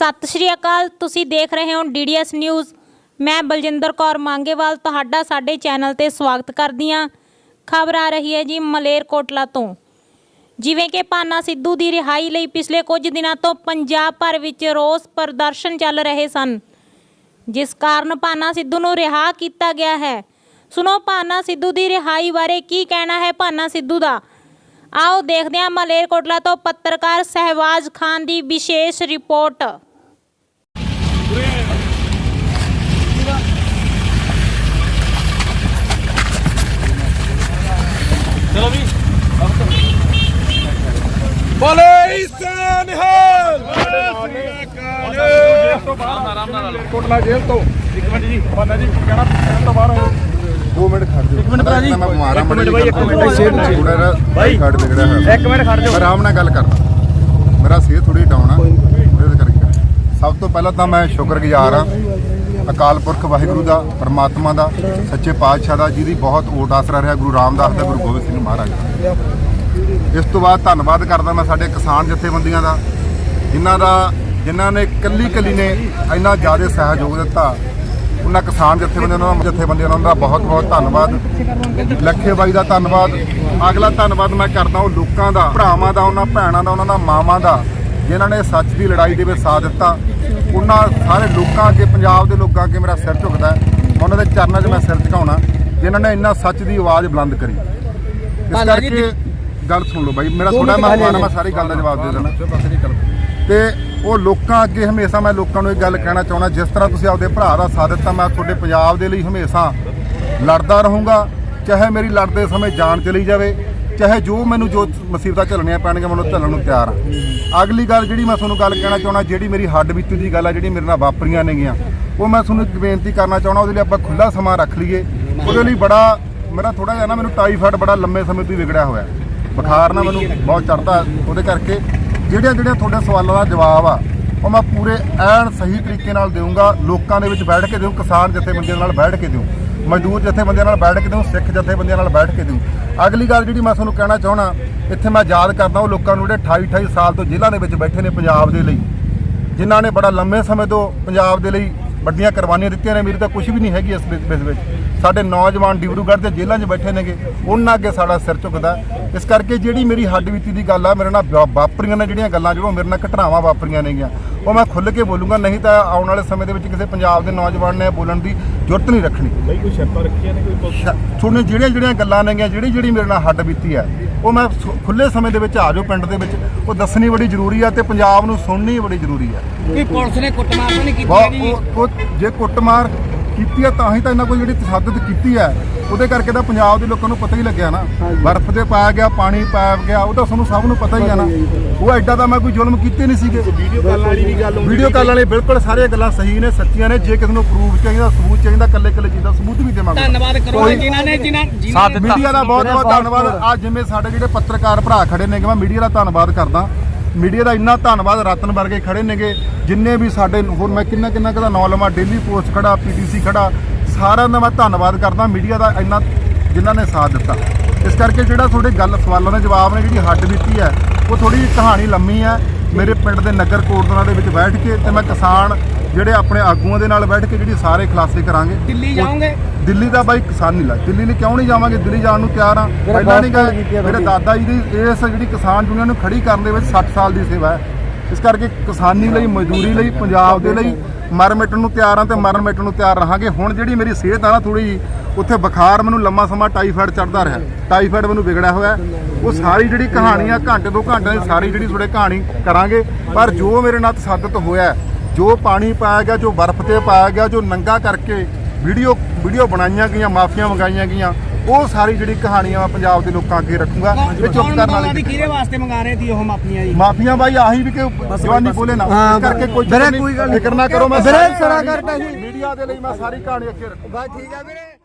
ਸਤਿ ਸ਼੍ਰੀ ਅਕਾਲ, ਤੁਸੀਂ ਦੇਖ ਰਹੇ ਹੋ ਡੀਡੀਐਸ ਨਿਊਜ਼। ਮੈਂ ਬਲਜਿੰਦਰ ਕੌਰ ਮੰਗੇਵਾਲ ਤੁਹਾਡਾ ਸਾਡੇ ਚੈਨਲ ਤੇ ਸਵਾਗਤ ਕਰਦੀ ਹਾਂ। ਖਬਰ ਆ ਰਹੀ ਹੈ ਜੀ ਮਲੇਰਕੋਟਲਾ ਤੋਂ। ਜਿਵੇਂ ਕਿ ਪਾਨਾ ਸਿੱਧੂ ਦੀ ਰਿਹਾਈ ਲਈ ਪਿਛਲੇ ਕੁਝ ਦਿਨਾਂ ਤੋਂ ਪੰਜਾਬ ਭਰ ਵਿੱਚ ਰੋਸ ਪ੍ਰਦਰਸ਼ਨ ਚੱਲ ਰਹੇ ਸਨ। ਜਿਸ ਕਾਰਨ ਪਾਨਾ ਸਿੱਧੂ ਨੂੰ ਰਿਹਾ ਕੀਤਾ ਗਿਆ ਹੈ। ਸੁਣੋ ਪਾਨਾ ਸਿੱਧੂ ਦੀ ਰਿਹਾਈ ਬਾਰੇ ਕੀ ਕਹਿਣਾ ਹੈ ਪਾਨਾ ਸਿੱਧੂ ਦਾ। ਆਓ ਦੇਖਦੇ ਹਾਂ ਮਲੇਰਕੋਟਲਾ ਤੋਂ ਪੱਤਰਕਾਰ ਸਹਿਵਾਜ ਖਾਨ ਦੀ ਵਿਸ਼ੇਸ਼ ਰਿਪੋਰਟ ਚਲੋ ਵੀ ਬੋਲੇ ਸਨਹਾਲ ਆਰਾਮ ਨਾਲ ਕੋਟਲਾ ਜੇਲ੍ਹ ਤੋਂ ਇੱਕ ਮਿੰਟ ਜੀ ਬੰਦਾ ਜੀ ਕਹਿਣਾ ਕਹਿਣ ਤੋਂ ਬਾਹਰ ਆਏ 2 ਮਿੰਟ ਖੜ ਜਾਓ 1 ਮਿੰਟ ਭਰਾ ਜੀ। ਮੈਂ ਮਾਰਾਂ ਮਿੰਟ ਬਾਈ, ਇੱਕ ਮਿੰਟ। ਸਿਹਤ ਥੋੜਾ ਬਾਈ। ਖੜ ਨਿਕੜਿਆ ਹੋਇਆ ਇੱਕ ਮਿੰਟ ਖੜ ਜਾਓ ਆਰਾਮ ਨਾਲ ਗੱਲ ਕਰਦਾ ਮੇਰਾ ਸਿਹਤ ਥੋੜੀ ਡਾਊਨ ਆ ਉਹਦੇ ਕਰਕੇ ਸਭ ਤੋਂ ਪਹਿਲਾਂ ਤਾਂ ਮੈਂ ਸ਼ੁਕਰਗੁਜ਼ਾਰ ਆ ਅਕਾਲ ਪੁਰਖ ਵਾਹਿਗੁਰੂ ਦਾ ਪਰਮਾਤਮਾ ਦਾ ਸੱਚੇ ਪਾਤਸ਼ਾਹ ਦਾ ਜਿਹਦੀ ਬਹੁਤ ਓਟ ਆਸਰਾ ਰਿਹਾ ਗੁਰੂ ਰਾਮਦਾਸ ਦਾ ਗੁਰੂ ਗੋਬਿੰਦ ਸਿੰਘ ਮਹਾਰਾਜ ਦਾ ਇਸ ਤੋਂ ਬਾਅਦ ਧੰਨਵਾਦ ਕਰਦਾ ਮੈਂ ਸਾਡੇ ਕਿਸਾਨ ਜਥੇਬੰਦੀਆਂ ਦਾ ਜਿਨ੍ਹਾਂ ਦਾ ਜਿਨ੍ਹਾਂ ਨੇ ਕੱਲੀ ਕੱਲੀ ਨੇ ਇੰਨਾ ਜ਼ਿਆਦਾ ਸਹਿਯੋਗ ਦਿੱਤਾ। ਉਹਨਾਂ ਕਿਸਾਨ ਜਥੇਬੰਦੀਆਂ ਦਾ ਜਥੇਬੰਦੀਆਂ ਦਾ ਉਹਨਾਂ ਦਾ ਬਹੁਤ ਬਹੁਤ ਧੰਨਵਾਦ। ਲੱਖੇ ਬਾਈ ਦਾ ਧੰਨਵਾਦ। ਅਗਲਾ ਧੰਨਵਾਦ ਮੈਂ ਕਰਦਾ ਉਹ ਲੋਕਾਂ ਦਾ ਭਰਾਵਾਂ ਦਾ ਉਹਨਾਂ ਭੈਣਾਂ ਦਾ ਉਹਨਾਂ ਦਾ ਮਾਵਾਂ ਦਾ ਜਿਨ੍ਹਾਂ ਨੇ ਸੱਚ ਦੀ ਲੜਾਈ ਦੇ ਵਿੱਚ ਸਾਥ ਦਿੱਤਾ। ਉਹਨਾਂ ਸਾਰੇ ਲੋਕਾਂ ਅੱਗੇ ਪੰਜਾਬ ਦੇ ਲੋਕਾਂ ਅੱਗੇ ਮੇਰਾ ਸਿਰ ਝੁਕਦਾ ਉਹਨਾਂ ਦੇ ਚਰਨਾਂ 'ਚ ਮੈਂ ਸਿਰ ਝੁਕਾਉਣਾ ਜਿਨ੍ਹਾਂ ਨੇ ਇੰਨਾ ਸੱਚ ਦੀ ਆਵਾਜ਼ ਬੁਲੰਦ ਕਰੀ। ਇਸ ਕਰਕੇ ਗੱਲ ਸੁਣ ਲਓ ਬਾਈ ਮੇਰਾ ਥੋੜਾ ਮਹਿਮਾਨ ਆ ਮੈਂ ਸਾਰੀ ਗੱਲ ਦਾ ਜਵਾਬ ਦੇ ਦੇਣਾ ਤੇ ਉਹ ਲੋਕਾਂ ਅੱਗੇ ਹਮੇਸ਼ਾ ਮੈਂ ਲੋਕਾਂ ਨੂੰ ਇਹ ਗੱਲ ਕਹਿਣਾ ਚਾਹੁੰਦਾ ਜਿਸ ਤਰ੍ਹਾਂ ਤੁਸੀਂ ਆਪਦੇ ਭਰਾ ਦਾ ਸਾਥ ਦਿੱਤਾ ਮੈਂ ਤੁਹਾਡੇ ਪੰਜਾਬ ਦੇ ਲਈ ਹਮੇਸ਼ਾ ਲੜਦਾ ਰਹੂੰਗਾ। ਚਾਹੇ ਮੇਰੀ ਲੜਦੇ ਸਮੇਂ ਜਾਨ ਚਲੀ ਜਾਵੇ ਚਾਹੇ ਜੋ ਮੈਨੂੰ ਜੋ ਮੁਸੀਬਤਾਂ ਝੱਲਣੀਆਂ ਪੈਣਗੀਆਂ ਮੈਂ ਉਹਨੂੰ ਝੱਲਣ ਨੂੰ ਤਿਆਰ ਹਾਂ। ਅਗਲੀ ਗੱਲ ਜਿਹੜੀ ਮੈਂ ਤੁਹਾਨੂੰ ਗੱਲ ਕਹਿਣਾ ਚਾਹੁੰਦਾ ਜਿਹੜੀ ਮੇਰੀ ਹੱਡ ਬੀਤੀ ਦੀ ਗੱਲ ਆ ਜਿਹੜੀ ਮੇਰੇ ਨਾਲ ਵਾਪਰੀਆਂ ਨੇਗੀਆਂ ਉਹ ਮੈਂ ਤੁਹਾਨੂੰ ਇੱਕ ਬੇਨਤੀ ਕਰਨਾ ਚਾਹੁੰਦਾ ਉਹਦੇ ਲਈ ਆਪਾਂ ਖੁੱਲਾ ਸਮਾਂ ਰੱਖ ਲਈਏ। ਉਹਦੇ ਲਈ ਬੜਾ ਮੇਰਾ ਥੋੜਾ ਜਿਹਾ ਨਾ ਮੈਨੂੰ ਟਾਈਫਾਇਡ ਬੜਾ ਲੰਮੇ ਸਮੇਂ ਤੋਂ ਹੀ ਵਿਗੜਿਆ ਹੋਇਆ। ਬੁਖਾਰ ਨਾ ਮੈਨੂੰ ਬਹੁਤ ਚੜਦਾ ਉਹਦੇ ਕਰਕੇ। ਜਿਹੜੀਆਂ ਜਿਹੜੀਆਂ ਤੁਹਾਡੇ ਸਵਾਲਾਂ ਦਾ ਜਵਾਬ ਆ, ਉਹ ਮੈਂ ਪੂਰੇ ਐਨ ਸਹੀ ਤਰੀਕੇ ਨਾਲ ਦੇਵਾਂਗਾ ਲੋਕਾਂ ਦੇ ਵਿੱਚ ਬੈਠ ਕੇ ਦੇਵਾਂ ਕਿਸਾਨ ਜਥੇਬੰਦੀਆਂ ਨਾਲ ਬੈਠ ਕੇ ਦੇਵਾਂ ਮਜ਼ਦੂਰ ਜਥੇਬੰਦੀਆਂ ਨਾਲ ਬੈਠ ਕੇ ਦੇਵਾਂ ਸਿੱਖ ਜਥੇਬੰਦੀਆਂ ਨਾਲ ਬੈਠ ਕੇ ਦੇਵਾਂ ਅਗਲੀ ਗੱਲ ਜਿਹੜੀ ਮੈਂ ਤੁਹਾਨੂੰ ਕਹਿਣਾ ਚਾਹਣਾ ਇੱਥੇ ਮੈਂ ਯਾਦ ਕਰਦਾ ਉਹ ਲੋਕਾਂ ਨੂੰ ਜਿਹੜੇ 28 28 ਸਾਲ ਤੋਂ ਜੇਲ੍ਹਾਂ ਦੇ ਵਿੱਚ ਬੈਠੇ ਨੇ ਪੰਜਾਬ ਦੇ ਲਈ, ਜਿਨ੍ਹਾਂ ਨੇ ਬੜਾ ਲੰਮੇ ਸਮੇਂ ਤੋਂ ਪੰਜਾਬ ਦੇ ਲਈ ਵੱਡੀਆਂ ਕੁਰਬਾਨੀਆਂ ਦਿੱਤੀਆਂ ਨੇ। ਮੇਰੀ ਤਾਂ ਕੁਝ ਵੀ ਨਹੀਂ ਹੈਗੀ ਇਸ ਵਿੱਚ ਇਸ ਵਿੱਚ। ਸਾਡੇ ਨੌਜਵਾਨ ਡਿਬਰੂਗੜ੍ਹ ਦੇ ਜੇਲ੍ਹਾਂ 'ਚ ਬੈਠੇ ਨੇਗੇ ਉਹਨਾਂ ਅੱਗੇ ਸਾਡਾ ਸਿਰ ਝੁਕਦਾ। ਇਸ ਕਰਕੇ ਜਿਹੜੀ ਮੇਰੀ ਹੱਡ ਬੀਤੀ ਦੀ ਗੱਲ ਆ ਮੇਰੇ ਨਾਲ ਵਾਪਰੀਆਂ ਨੇ ਜਿਹੜੀਆਂ ਗੱਲਾਂ ਜਿਹੜੀਆਂ ਮੇਰੇ ਨਾਲ ਘਟਨਾਵਾਂ ਵਾਪਰੀਆਂ ਨੇਗੀਆਂ। ਉਹ ਮੈਂ ਖੁੱਲ੍ਹ ਕੇ ਬੋਲੂੰਗਾ ਨਹੀਂ ਤਾਂ ਆਉਣ ਵਾਲੇ ਸਮੇਂ ਦੇ ਵਿੱਚ ਕਿਸੇ ਪੰਜਾਬ ਦੇ ਨੌਜਵਾਨ ਨੇ ਬੋਲਣ ਦੀ ਜ਼ਰੂਰਤ ਨਹੀਂ ਰੱਖਣੀ। ਬਈ ਕੋਈ ਸ਼ਰਤਾਂ ਰੱਖੀਆਂ ਨੇ ਕੋਈ ਤੁਹਾਨੂੰ ਜਿਹੜੀਆਂ ਜਿਹੜੀਆਂ ਗੱਲਾਂ ਨੇਗੀਆਂ ਜਿਹੜੀ ਜਿਹੜੀ ਮੇਰੇ ਨਾਲ ਹੱਡ ਬੀਤੀ ਹੈ ਉਹ ਮੈਂ ਸੁ- ਖੁੱਲੇ ਸਮੇਂ ਦੇ ਵਿੱਚ ਆ ਜਾਓ ਪਿੰਡ ਦੇ ਵਿੱਚ। ਉਹ ਦੱਸਣੀ ਬੜੀ ਜ਼ਰੂਰੀ ਹੈ ਤੇ ਪੰਜਾਬ ਨੂੰ ਸੁਣਨੀ ਬੜੀ ਜ਼ਰੂਰੀ ਹੈ ਕੀ ਪੁਲਿਸ ਨੇ ਕੁੱਟਮਾਰ ਤਾਂ ਨਹੀਂ ਕੀਤੀ ਜੇ ਕੁੱਟਮਾਰ ਕੀਤੀ ਹੈ ਤਾਂ ਹੀ ਤਾਂ ਇਹਨਾਂ ਕੋਈ ਜਿਹੜੀ ਤਸ਼ੱਦਦ ਕੀਤੀ ਹੈ ਉਹਦੇ ਕਰਕੇ ਤਾਂ ਪੰਜਾਬ ਦੇ ਲੋਕਾਂ ਨੂੰ ਪਤਾ ਹੀ ਲੱਗਿਆ ਨਾ। ਬਰਫ਼ ਤੇ ਪਾਇਆ ਗਿਆ ਪਾਣੀ ਪਾਇਆ ਗਿਆ ਉਹ ਤਾਂ ਤੁਹਾਨੂੰ ਸਭ ਨੂੰ ਪਤਾ ਹੀ ਆ ਨਾ। ਉਹ ਐਡਾ ਤਾਂ ਮੈਂ ਕੋਈ ਜ਼ੁਲਮ ਕੀਤੇ ਨਹੀਂ ਸੀਗੇ। ਵੀਡੀਓ ਕਾਲ ਵਾਲੀ ਵੀ ਗੱਲ ਹੁੰਦੀ ਵੀਡੀਓ ਕਾਲ ਵਾਲੇ ਬਿਲਕੁਲ ਸਾਰੀਆਂ ਗੱਲਾਂ ਸਹੀ ਨੇ ਸੱਚੀਆਂ ਨੇ। ਜੇ ਕਿਸੇ ਨੂੰ ਪ੍ਰੂਫ ਚਾਹੀਦਾ ਸਬੂਤ ਚਾਹੀਦਾ ਕੱਲੇ ਕੱਲੇ ਚੀਜ਼ ਦਾ ਸਬੂਤ ਵੀ ਦੇਵਾਂਗੇ। ਧੰਨਵਾਦ ਕਰੋ ਜਿਨ੍ਹਾਂ ਨੇ ਜਿਨ੍ਹਾਂ ਨੇ ਮੀਡੀਆ ਦਾ ਬਹੁਤ ਬਹੁਤ ਧੰਨਵਾਦ। ਆ ਜਿਵੇਂ ਸਾਡੇ ਜਿਹੜੇ ਪੱਤਰਕਾਰ ਭਰਾ ਖੜੇ ਨੇਗੇ ਮੈਂ ਮੀਡੀਆ ਦਾ ਧੰਨਵਾਦ ਕਰਦਾ। ਮੀਡੀਆ ਦਾ ਇੰਨਾ ਧੰਨਵਾਦ ਰਤਨ ਵਰਗੇ ਖੜੇ ਨੇਗੇ, ਜਿੰਨੇ ਵੀ ਸਾਡੇ ਹੋਰ ਮੈਂ ਕਿੰਨਾ ਕਿੰਨਾ ਕਦਾ ਨੌ ਲਵਾਂ ਡੇਲੀ ਪੋਸਟ ਖੜਾ ਪੀਟੀਸੀ ਖੜਾ, ਸਾਰਿਆਂ ਦਾ ਮੈਂ ਧੰਨਵਾਦ ਕਰਦਾ, ਮੀਡੀਆ ਦਾ ਇੰਨਾ ਜਿਨ੍ਹਾਂ ਨੇ ਸਾਥ ਦਿੱਤਾ। ਇਸ ਕਰਕੇ ਜਿਹੜਾ ਤੁਹਾਡੇ ਗੱਲ, ਸਵਾਲਾਂ ਦੇ ਜਵਾਬ ਨੇ, ਜਿਹੜੀ ਹੱਡ ਬੀਤੀ ਹੈ, ਉਹ ਥੋੜੀ ਜਿਹੀ ਕਹਾਣੀ ਲੰਮੀ ਹੈ। ਮੇਰੇ ਪਿੰਡ ਦੇ ਨਗਰ ਕੋਟਦਨਾ ਦੇ ਵਿੱਚ ਬੈਠ ਕੇ ਤੇ ਮੈਂ ਕਿਸਾਨ ਜਿਹੜੇ ਆਪਣੇ ਆਗੂਆਂ ਦੇ ਨਾਲ ਬੈਠ ਕੇ ਜਿਹੜੀ ਸਾਰੇ ਖੁਲਾਸੇ ਕਰਾਂਗੇ ਦਿੱਲੀ ਜਾਓਗੇ? ਦਿੱਲੀ ਦਾ ਬਾਈ ਕਿਸਾਨ ਨਹੀਂ ਲਾ ਦਿੱਲੀ ਲਈ ਕਿਉਂ ਨਹੀਂ ਜਾਵਾਂਗੇ? ਦਿੱਲੀ ਜਾਣ ਨੂੰ ਤਿਆਰ ਆ। ਪਹਿਲਾਂ ਨਹੀਂ ਗਏ ਮੇਰੇ ਦਾਦਾ ਜੀ ਦੀ ਇਸ ਜਿਹੜੀ ਕਿਸਾਨ ਯੂਨੀਅਨ ਨੂੰ ਖੜੀ ਕਰਨ ਦੇ ਵਿੱਚ 60 ਸਾਲ ਦੀ ਸੇਵਾ ਹੈ। ਇਸ ਕਰਕੇ ਕਿਸਾਨੀ ਲਈ ਮਜ਼ਦੂਰੀ ਲਈ ਪੰਜਾਬ ਦੇ ਲਈ ਮਰ ਮਿਟਣ ਨੂੰ ਤਿਆਰ ਆ ਤੇ ਮਰਨ ਮਿਟਣ ਨੂੰ ਤਿਆਰ ਰਹਾਂਗੇ। ਹੁਣ ਜਿਹੜੀ ਮੇਰੀ ਸਿਹਤ ਆ ਨਾ ਥੋੜੀ ਜੀ ਉੱਥੇ ਬੁਖਾਰ ਮੈਨੂੰ ਲੰਮਾ ਸਮਾਂ ਟਾਈਫਾਇਡ ਚੜਦਾ ਰਿਹਾ। ਟਾਈਫਾਇਡ ਮੈਨੂੰ ਵਿਗੜਿਆ ਹੋਇਆ। ਉਹ ਸਾਰੀ ਜਿਹੜੀ ਕਹਾਣੀ ਆ ਘੰਟੇ ਦੋ ਘੰਟਿਆਂ ਦੀ ਸਾਰੀ ਜਿਹੜੀ ਤੁਹਾਡੇ ਕਹਾਣੀ ਕਰਾਂਗੇ। ਪਰ ਜੋ ਮੇਰੇ ਨਾਲ ਤਸੱਦਦ ਹੋਇਆ ਜੋ ਪਾਣੀ ਪਾਇਆ ਗਿਆ ਜੋ ਬਰਫ਼ ਤੇ ਪਾਇਆ ਗਿਆ ਜੋ ਨੰਗਾ ਕਰਕੇ ਵੀਡੀਓ ਵੀਡੀਓ ਬਣਾਈਆਂ ਗਈਆਂ ਮਾਫੀਆਂ ਮੰਗਾਈਆਂ ਗਈਆਂ ਉਹ ਸਾਰੀ ਜਿਹੜੀ ਕਹਾਣੀਆਂ ਮੈਂ ਪੰਜਾਬ ਦੇ ਲੋਕਾਂ ਅੱਗੇ ਰੱਖੂੰਗਾ। ਇਹ ਚੁੱਪ ਕਰਨ ਵਾਲੀ ਕਿਹਦੇ ਵਾਸਤੇ ਮੰਗਾ ਰਹੇ ਸੀ ਉਹ ਮਾਪੀਆਂ ਜੀ? ਮਾਫੀਆਂ ਬਾਈ ਆਹੀ ਵੀ ਕਿ ਜਵਾਨੀ ਬੋਲੇ ਨਾ। ਇਸ ਕਰਕੇ ਕੋਈ ਫਿਕਰ ਨਾ ਕਰੋ ਮੈਂ ਵੀਰੇ ਸਾਰੀ ਜੀ। ਮੀਡੀਆ ਦੇ ਲਈ ਮੈਂ ਸਾਰੀ ਕਹਾਣੀ ਅੱਗੇ ਰੱਖੂੰਗਾ। ਠੀਕ ਆ ਵੀਰੇ।